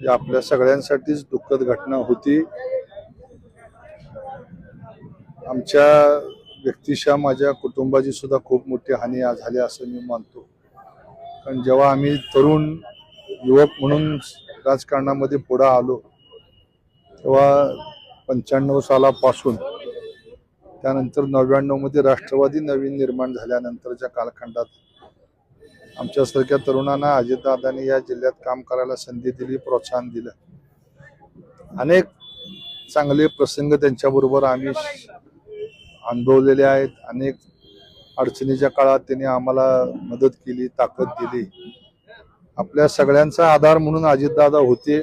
ही आपल्या सगळ्यांसाठीच दुःखद घटना होती. आमच्या व्यक्तिशा माझ्या कुटुंबाची सुद्धा खूप मोठी हानी झाली असं मी मानतो. कारण जेव्हा आम्ही तरुण युवक म्हणून राजकारणामध्ये पुढे आलो तेव्हा पंच्याण्णव सालापासून त्यानंतर नव्याण्णवमध्ये राष्ट्रवादी नवीन निर्माण झाल्यानंतरच्या कालखंडात आमच्यासारख्या तरुणांना अजितदादांनी या जिल्ह्यात काम करायला संधी दिली प्रोत्साहन दिलं. अनेक चांगले प्रसंग त्यांच्याबरोबर आम्ही अनुभवलेले आहेत. अनेक अडचणीच्या काळात त्यांनी आम्हाला मदत केली ताकद दिली. आपल्या सगळ्यांचा आधार म्हणून अजितदादा होते.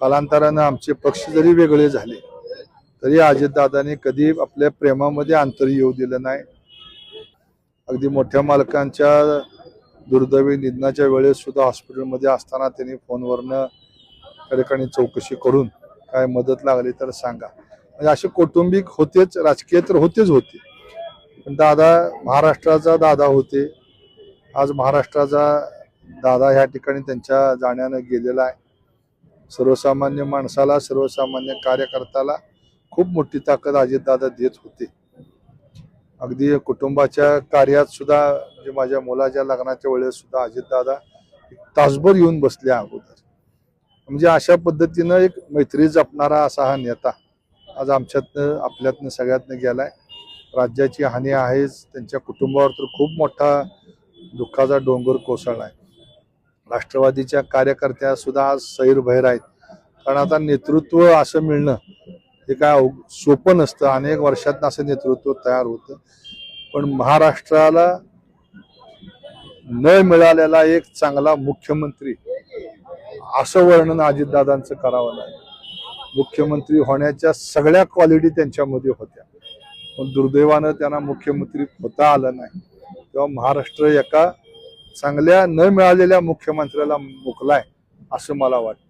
कालांतरानं आमचे पक्ष जरी वेगळे झाले तरी अजितदादांनी कधी आपल्या प्रेमामध्ये अंतर येऊ दिलं नाही. अगदी मोठ्या मालकांच्या दुर्दैवी निधनाच्या वेळेस सुद्धा हॉस्पिटलमध्ये असताना त्यांनी फोनवरनं त्या ठिकाणी चौकशी करून काय मदत लागली तर सांगा. म्हणजे असे कौटुंबिक होतेच राजकीय तर होतेच होते. पण दादा महाराष्ट्राचा दादा होते. आज महाराष्ट्राचा दादा ह्या ठिकाणी त्यांच्या जाण्यानं गेलेला आहे. सर्वसामान्य माणसाला सर्वसामान्य कार्यकर्त्याला खूप मोठी ताकद अजितदादा देत होते. अगदी कुटुंबाच्या कार्यात सुद्धा म्हणजे माझ्या मुलाच्या लग्नाच्या वेळेस सुद्धा अजितदादा एक तासभर येऊन बसले अगोदर. म्हणजे अशा पद्धतीनं एक मैत्री जपणारा असा हा नेता आज आमच्यातनं आपल्यातनं सगळ्यातनं गेलाय. राज्याची हानी आहेच. त्यांच्या कुटुंबावर तर खूप मोठा दुःखाचा डोंगर कोसळलाय. राष्ट्रवादीच्या कार्यकर्त्या सुद्धा आज सैरभैर आहेत. कारण आता नेतृत्व असं मिळणं हे काय सोपं नसतं. अनेक वर्षातनं असं नेतृत्व तयार होतं. पण महाराष्ट्राला न मिळालेला एक चांगला मुख्यमंत्री असं वर्णन अजितदादांचं करावं लागेल. मुख्यमंत्री होण्याच्या सगळ्या क्वालिटी त्यांच्यामध्ये होत्या. पण दुर्दैवानं त्यांना मुख्यमंत्री होता आलं नाही. तेव्हा महाराष्ट्र एका चांगल्या न मिळालेल्या मुख्यमंत्र्याला मुकलाय असं मला वाटतं